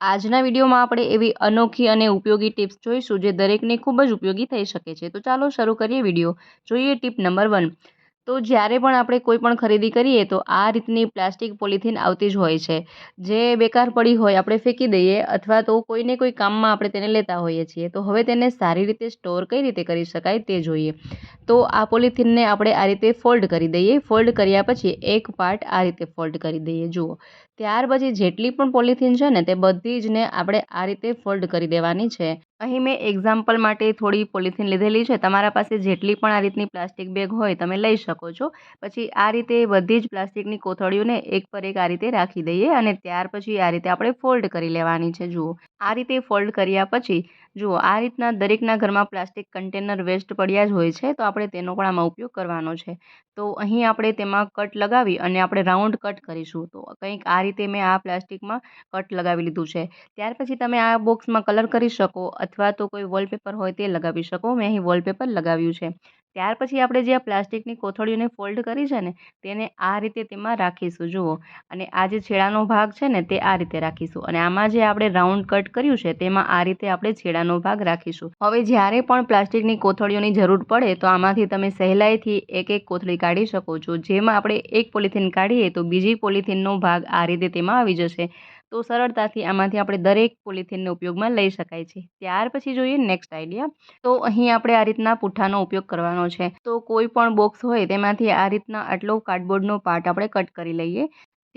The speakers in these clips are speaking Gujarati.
આજના વિડીયોમાં આપણે એવી અનોખી અને ઉપયોગી ટિપ્સ જોઈશું જે દરેકને ખૂબ જ ઉપયોગી થઈ શકે છે. તો ચાલો શરૂ કરીએ વીડિયો. જોઈએ ટીપ નંબર વન. તો જ્યારે પણ આપણે કોઈ પણ ખરીદી કરીએ તો આ રીતની પ્લાસ્ટિક પોલિથીન આવતી જ હોય છે. જે બેકાર પડી હોય આપણે ફેંકી દઈએ અથવા તો કોઈને કોઈ કામમાં આપણે તેને લેતા હોઈએ છીએ. તો હવે તેને સારી રીતે સ્ટોર કઈ રીતે કરી શકાય તે જોઈએ. તો આ પોલિથીનને આપણે આ રીતે ફોલ્ડ કરી દઈએ. ફોલ્ડ કર્યા પછી એક પાર્ટ આ રીતે ફોલ્ડ કરી દઈએ. જુઓ. ત્યાર પછી જેટલી પણ પોલિથીન છે ને તે બધી જ ને આપણે આ રીતે ફોલ્ડ કરી દેવાની છે. અહીં મેં એક્ઝામ્પલ માટે થોડી પોલિથીન લીધેલી છે. તમારા પાસે જેટલી પણ આ રીતની પ્લાસ્ટિક બેગ હોય તમે લઈ શકો છો. પછી આ રીતે બધી જ પ્લાસ્ટિકની કોથળીઓને એક પર એક આ રીતે રાખી દઈએ અને ત્યાર પછી આ રીતે આપણે ફોલ્ડ કરી લેવાની છે. જુઓ. આ રીતે ફોલ્ડ કર્યા પછી, જુઓ, આ રીતના દરેકના ઘરમાં પ્લાસ્ટિક કન્ટેનર વેસ્ટ પડ્યા જ હોય છે, તો આપણે તેનો પણ આમાં ઉપયોગ કરવાનો છે. તો અહીં આપણે તેમાં કટ લગાવી અને આપણે રાઉન્ડ કટ કરીશું. તો કંઈક આ રીતે મેં આ પ્લાસ્ટિકમાં કટ લગાવી લીધું છે. ત્યાર પછી તમે આ બોક્સમાં કલર કરી શકો અથવા તો કોઈ વોલપેપર હોય તે લગાવી શકો. મેં અહીં વોલપેપર લગાવ્યું છે. ત્યાર પછી આપણે જે આ પ્લાસ્ટિકની કોથળીઓને ફોલ્ડ કરી છે ને, તેને આ રીતે તેમાં રાખીશું, જુઓ. અને આ જે છેડાનો ભાગ છે ને, તે આ રીતે રાખીશું. અને આમાં જે આપણે રાઉન્ડ કટ કર્યું છે, તેમાં આ રીતે આપણે છેડાનો ભાગ રાખીશું. હવે જ્યારે પણ પ્લાસ્ટિકની કોથળીઓની જરૂર પડે, તો આમાંથી તમે સહેલાઈથી એક એક કોથળી કાઢી શકો છો. જેમાં આપણે એક પોલિથીન કાઢીએ, તો બીજી પોલિથીનનો ભાગ આ રીતે તેમાં આવી જશે. તો સરળતાથી આમાંથી આપણે દરેક પોલિથીનને ઉપયોગમાં લઈ શકાય છે. ત્યાર પછી જોઈએ નેક્સ્ટ આઈડિયા તો અહીં આપણે આ રીતના પુઠ્ઠાનો ઉપયોગ કરવાનો છે. તો કોઈ પણ બોક્સ હોય તેમાંથી આ રીતના આટલો કાર્ડબોર્ડનો પાર્ટ આપણે કટ કરી લઈએ.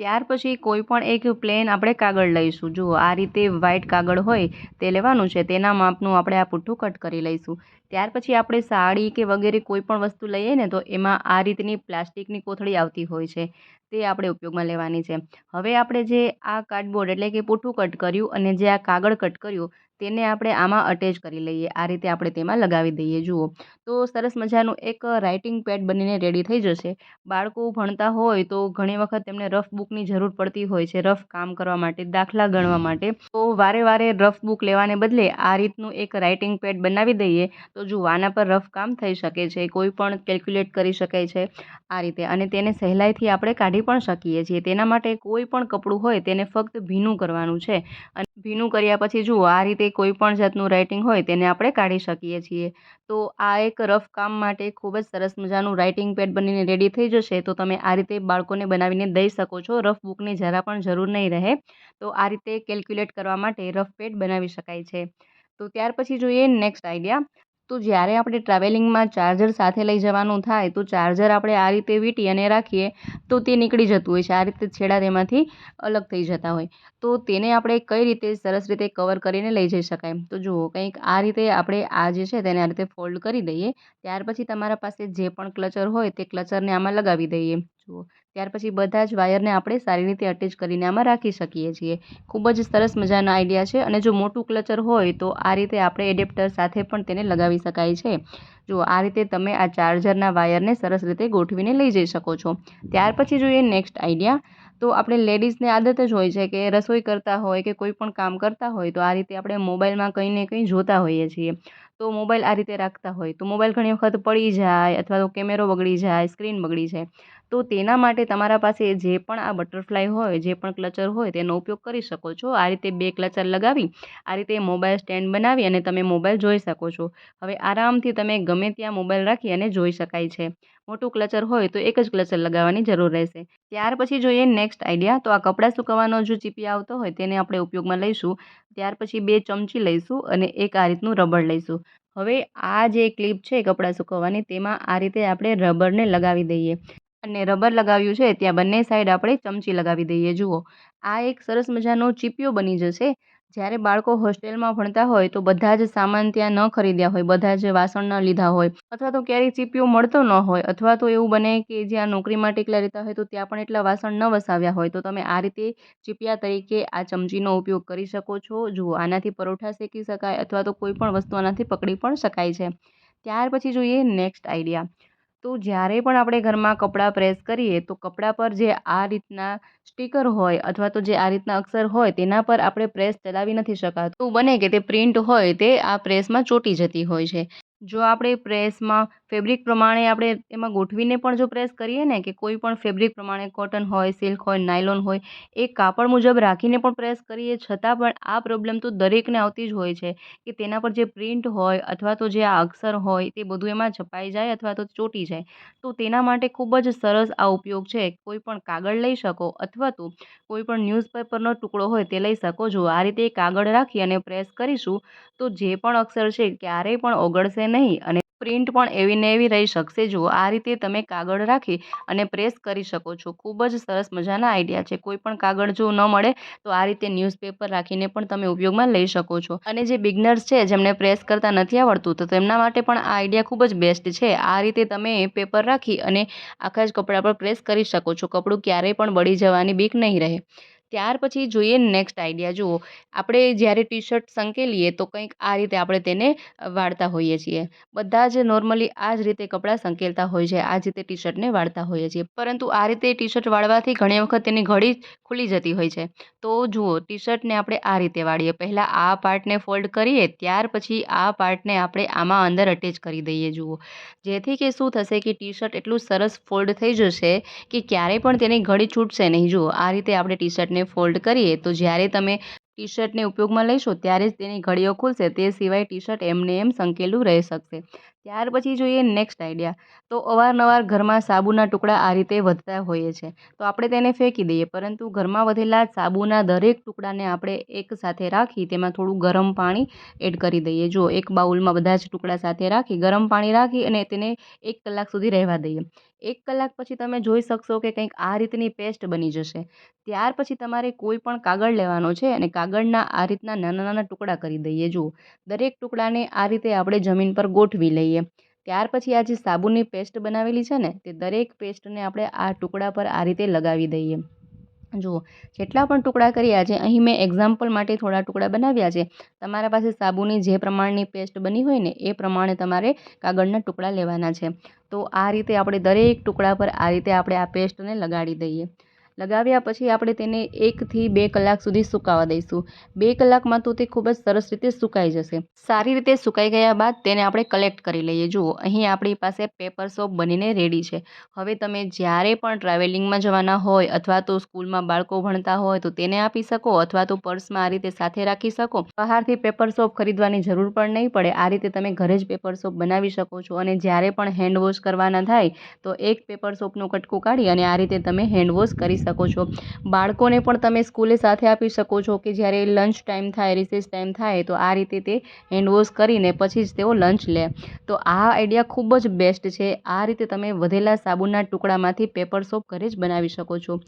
ત્યાર પછી કોઈ પણ એક પ્લેન આપણે કાગળ લઈશું. જુઓ આ રીતે વ્હાઇટ કાગળ હોય તે લેવાનું છે, તેના માપનું આપણે આ પુઠ્ઠું કટ કરી લઈશું. ત્યાર પછી આપણે સાડી કે વગેરે કોઈ પણ વસ્તુ લઈએ ને તો એમાં આ રીતની પ્લાસ્ટિકની કોથળી આવતી હોય છે, તે આપણે ઉપયોગમાં લેવાની છે. હવે આપણે જે આ કાર્ડબોર્ડ એટલે કે પુઠ્ઠું કટ કર્યું અને જે આ કાગળ કટ કર્યું તેને આપણે આમાં અટેચ કરી લઈએ આ રીતે આપણે તેમાં લગાવી દઈએ. જુઓ તો સરસ મજાનું એક રાઇટિંગ પેડ બનીને રેડી થઈ જશે. બાળકો ભણતા હોય તો ઘણી વખત તેમને રફ બુકની જરૂર પડતી હોય છે રફ કામ કરવા માટે દાખલા ગણવા માટે. તો વારે વારે રફ બુક લેવાને બદલે આ રીતનું એક રાઇટિંગ પેડ બનાવી દઈએ તો જુઓ આના પર રફ કામ થઈ શકે છે કોઈ પણ કેલ્ક્યુલેટ કરી શકાય છે આ રીતે. અને તેને સહેલાઈથી આપણે કાઢી પણ શકીએ છીએ. તેના માટે કોઈ પણ કપડું હોય તેને ફક્ત ભીનું કરવાનું છે. અને ભીનું કર્યા પછી જુઓ, આ રીતે કોઈ પણ જાતનું રાઇટિંગ હોય તેને આપણે કાઢી શકીએ છીએ. તો આ એક રફ કામ માટે ખૂબ જ સરસ મજાનું રાઇટિંગ પેડ બનીને રેડી થઈ જશે, તો તમે આ રીતે બાળકોને બનાવીને દઈ શકો છો. રફ બુકની જરા પણ જરૂર નહીં રહે. તો આ રીતે કેલ્ક્યુલેટ કરવા માટે રફ પેડ બનાવી શકાય છે. તો ત્યાર પછી જોઈએ નેક્સ્ટ આઈડિયા તો જ્યારે આપણે ટ્રાવેલિંગમાં ચાર્જર સાથે લઈ જવાનું થાય, તો ચાર્જર આપણે આ રીતે વીંટી અને રાખીએ, તો તે નીકળી જતું હોય છે. આ રીતે છેડા તેમાંથી અલગ થઈ જતા હોય. તો તેને આપણે કઈ રીતે સરસ રીતે કવર કરીને લઈ જઈ શકાય? તો જુઓ, કંઈક આ રીતે આપણે આ જે છે તેને આ રીતે ફોલ્ડ કરી દઈએ. ત્યાર પછી તમારા પાસે જે પણ ક્લચર હોય તે ક્લચરને આમાં લગાવી દઈએ. જુઓ ત્યાર પછી બધા જ વાયરને આપણે સારી રીતે અટેચ કરીને આમાં રાખી શકીએ છીએ. ખૂબ જ સરસ મજાનો આઈડિયા છે અને જો મોટું ક્લચર હોય તો આ રીતે આપણે એડેપ્ટર સાથે પણ તેને લગાવી શકાય છે. જુઓ આ રીતે તમે આ ચાર્જરના વાયરને સરસ રીતે ગોઠવીને લઈ જઈ શકો છો. ત્યાર પછી જોઈએ નેક્સ્ટ આઈડિયા તો આપણે લેડીઝને આદત જ હોય છે કે રસોઈ કરતા હોય કે કોઈ પણ કામ કરતા હોય તો આ રીતે આપણે મોબાઈલમાં કંઈ ને કંઈ જોતા હોઈએ છીએ. તો મોબાઈલ આ રીતે રાખતા હોય. તો મોબાઈલ ઘણી વખત પડી જાય અથવા તો કેમેરો બગડી જાય, સ્ક્રીન બગડી જાય. તો તેના માટે તમારા પાસે જે પણ આ બટરફ્લાય હોય, જે પણ ક્લચર હોય તેનો ઉપયોગ કરી શકો છો. આ રીતે બે ક્લચર લગાવી, આ રીતે મોબાઈલ સ્ટેન્ડ બનાવી અને તમે મોબાઈલ જોઈ શકો છો. હવે આરામથી તમે ગમે ત્યાં મોબાઈલ રાખી અને જોઈ શકાય છે. મોટું ક્લચર હોય તો એક જ ક્લચર લગાવવાની જરૂર રહેશે. ત્યાર પછી જોઈએ નેક્સ્ટ આઈડિયા. તો આ કપડાં સુકવવાનો જો ચીપી આવતો હોય તેને આપણે ઉપયોગમાં લઈશું. ત્યાર પછી બે ચમચી લઈશું અને એક આ રીતનું રબર લઈશું. હવે આ જે ક્લિપ છે કપડાં સુકવવાની, તેમાં આ રીતે આપણે રબરને લગાવી દઈએ. અને રબર લગાવ્યું છે, ત્યાં બંને સાઈડ આપણે ચમચી લગાવી દઈએ. જુઓ, આ એક સરસ મજાનો ચીપિયો બની જશે. જ્યારે બાળકો હોસ્ટેલમાં ભણતા હોય તો બધા જ સામાન ત્યાં ન ખરીદ્યા હોય, બધા જ વાસણ ન લીધા હોય. અથવા તો ક્યારેય ચીપિયો મળતો ન હોય, અથવા તો એવું બને કે જ્યાં નોકરી માટે એકલા રહેતા હોય તો ત્યાં પણ એટલા વાસણ ન વસાવ્યા હોય. તો તમે આ રીતે ચીપિયા તરીકે આ ચમચીનો ઉપયોગ કરી શકો છો. જુઓ આનાથી પરોઠા શેકી શકાય અથવા તો કોઈ પણ વસ્તુ આનાથી પકડી પણ શકાય છે. ત્યાર પછી જોઈએ નેક્સ્ટ આઈડિયા. તો જ્યારે પણ આપણે ઘરમાં કપડાં પ્રેસ કરીએ, તો કપડાં પર જે આ રીતના સ્ટીકર હોય અથવા તો જે આ રીતના અક્ષર હોય, તેના પર આપણે પ્રેસ ચલાવી નથી શકાતું. બને કે તે પ્રિન્ટ હોય, તે આ પ્રેસમાં ચોંટી જતી હોય છે. જો આપણે પ્રેસમાં ફેબ્રિક પ્રમાણે આપણે એમાં ગોઠવીને પણ જો પ્રેસ કરીએ ને કે કોઈ પણ ફેબ્રિક પ્રમાણે કોટન હોય, સિલ્ક હોય, નાયલોન હોય, એ કાપડ મુજબ રાખીને પણ પ્રેસ કરીએ. છતાં પણ આ પ્રોબ્લેમ તો દરેકને આવતી જ હોય છે કે તેના પર જે પ્રિન્ટ હોય અથવા તો જે આ અક્ષર હોય તે બધું એમાં છપાઈ જાય અથવા તો ચોંટી જાય. તો તેના માટે ખૂબ જ સરસ આ ઉપયોગ છે. કોઈ પણ કાગળ લઈ શકો અથવા તો કોઈ પણ ન્યૂઝપેપરનો ટુકડો હોય તે લઈ શકો. જો આ રીતે કાગળ રાખી અને પ્રેસ કરીશું તો જે પણ અક્ષર છે ક્યારેય પણ ઓગળશે નહીં અને પ્રિન્ટ પણ એવી ને એવી રહી શકશે. જુઓ, આ રીતે તમે કાગળ રાખી અને પ્રેસ કરી શકો છો. ખૂબ જ સરસ મજાના આઈડિયા છે. કોઈ પણ કાગળ જો ન મળે, તો આ રીતે ન્યૂઝપેપર રાખીને પણ તમે ઉપયોગમાં લઈ શકો છો. અને જે બિગનર્સ છે, જેમને પ્રેસ કરતા નથી આવડતું, તો તેમના માટે પણ આ આઈડિયા ખૂબ જ બેસ્ટ છે. આ રીતે તમે પેપર રાખી અને આખા જ કપડા પર પ્રેસ કરી શકો છો. કપડું ક્યારેય પણ બળી જવાની બીક નહીં રહે. ત્યાર પછી જોઈએ નેક્સ્ટ આઈડિયા જુઓ, આપણે જ્યારે ટી શર્ટ સંકેલીએ તો કંઈક આ રીતે આપણે તેને વાળતા હોઈએ છીએ. બધા જ નોર્મલી આ જ રીતે કપડાં સંકેલતા હોય છે, આ જ રીતે ટી શર્ટને વાળતા હોઈએ છીએ. પરંતુ આ રીતે ટી શર્ટ વાળવાથી ઘણી વખત તેની ઘડી ખુલી જતી હોય છે. તો જુઓ ટી શર્ટને આપણે આ રીતે વાળીએ. પહેલાં આ પાર્ટને ફોલ્ડ કરીએ, ત્યાર પછી આ પાર્ટને આપણે આમાં અંદર અટેચ કરી દઈએ. જુઓ, જેથી કે શું થશે કે ટી શર્ટ એટલું સરસ ફોલ્ડ થઈ જશે કે ક્યારેય પણ તેની ઘડી છૂટશે નહીં. જુઓ, આ રીતે આપણે ટી શર્ટને ફોલ્ડ કરીએ, તો જ્યારે તમે ટી શર્ટને ઉપયોગમાં લઈશો ત્યારે જ તેની ઘડીઓ ખુલશે. તે સિવાય ટી શર્ટ એમને એમ સંકેલું રહી શકશે. ત્યાર પછી જોઈએ નેક્સ્ટ આઈડિયા તો અવારનવાર ઘરમાં સાબુના ટુકડા આ રીતે વધતા હોઈએ છે. તો આપણે તેને ફેંકી દઈએ, પરંતુ ઘરમાં વધેલા સાબુના દરેક ટુકડાને આપણે એક સાથે રાખી તેમાં થોડું ગરમ પાણી એડ કરી દઈએ. જો એક બાઉલમાં બધા જ ટુકડા સાથે રાખી, ગરમ પાણી રાખી અને તેને એક કલાક સુધી રહેવા દઈએ. એક કલાક પછી તમે જોઈ શકશો કે કંઈક આ રીતની પેસ્ટ બની જશે. ત્યાર પછી તમારે કોઈ પણ કાગળ લેવાનો છે અને કાગળના આ રીતના નાના નાના ટુકડા કરી દઈએ. જુઓ, દરેક ટુકડાને આ રીતે આપણે જમીન પર ગોઠવી લઈએ. ત્યાર પછી આ જે સાબુની પેસ્ટ બનાવેલી છે ને, તે દરેક પેસ્ટને આપણે આ ટુકડા પર આ રીતે લગાવી દઈએ. જુઓ, જેટલા પણ ટુકડા કર્યા છે, અહીં મેં એક્ઝામ્પલ માટે થોડા ટુકડા બનાવ્યા છે. તમારા પાસે સાબુની જે પ્રમાણની પેસ્ટ બની હોય ને, એ પ્રમાણે તમારે કાગળના ટુકડા લેવાના છે. તો આ રીતે આપણે દરેક ટુકડા પર આ રીતે આપણે આ પેસ્ટને લગાડી દઈએ. લગાવ્યા પછી આપણે તેને એકથી બે કલાક સુધી સુકાવા દઈશું. બે કલાકમાં તો તે ખૂબ જ સરસ રીતે સુકાઈ જશે. સારી રીતે સુકાઈ ગયા બાદ તેને આપણે કલેક્ટ કરી લઈએ. જુઓ, અહીં આપણી પાસે પેપર સોપ બનીને રેડી છે. હવે તમે જ્યારે પણ ટ્રાવેલિંગમાં જવાના હોય અથવા તો સ્કૂલમાં બાળકો ભણતા હોય તો તેને આપી શકો અથવા તો પર્સમાં આ રીતે સાથે રાખી શકો. બહારથી પેપર સોપ ખરીદવાની જરૂર પણ નહીં પડે. આ રીતે તમે ઘરે જ પેપર સોપ બનાવી શકો છો અને જ્યારે પણ હેન્ડ વોશ કરવાના થાય તો એક પેપર સોપનું કટકું કાઢી અને આ રીતે તમે હેન્ડ વોશ કરી શકો છો. બાળકોને પણ તમે સ્કૂલે સાથે આપી શકો છો કે જ્યારે લંચ ટાઈમ થાય રિસેસ ટાઈમ થાય, તો આ રીતે તે હેન્ડ વોશ કરીને પછી જ તેઓ લંચ લે. તો આ આઈડિયા ખૂબ જ બેસ્ટ છે. આ રીતે તમે વધેલા સાબુના ટુકડામાંથી પેપર સોપ ઘરે જ બનાવી શકો છો.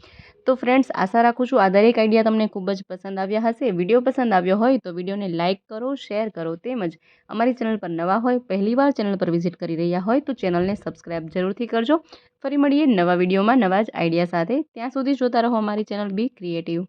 તો ફ્રેન્ડ્સ આશા રાખું છું આ દરેક આઈડિયા તમને ખૂબ જ પસંદ આવ્યા હશે. વીડિયો પસંદ આવ્યો હોય તો વિડીયોને લાઇક કરો શેર કરો તેમજ અમારી ચેનલ પર નવા હોય પહેલીવાર ચેનલ પર વિઝિટ કરી રહ્યા હોય તો ચેનલને સબસ્ક્રાઈબ જરૂરથી કરજો. ફરી મળીએ નવા વિડીયોમાં નવા જ આઈડિયા સાથે. ત્યાં સુધી જોતા રહો અમારી ચેનલ બી ક્રિએટિવ.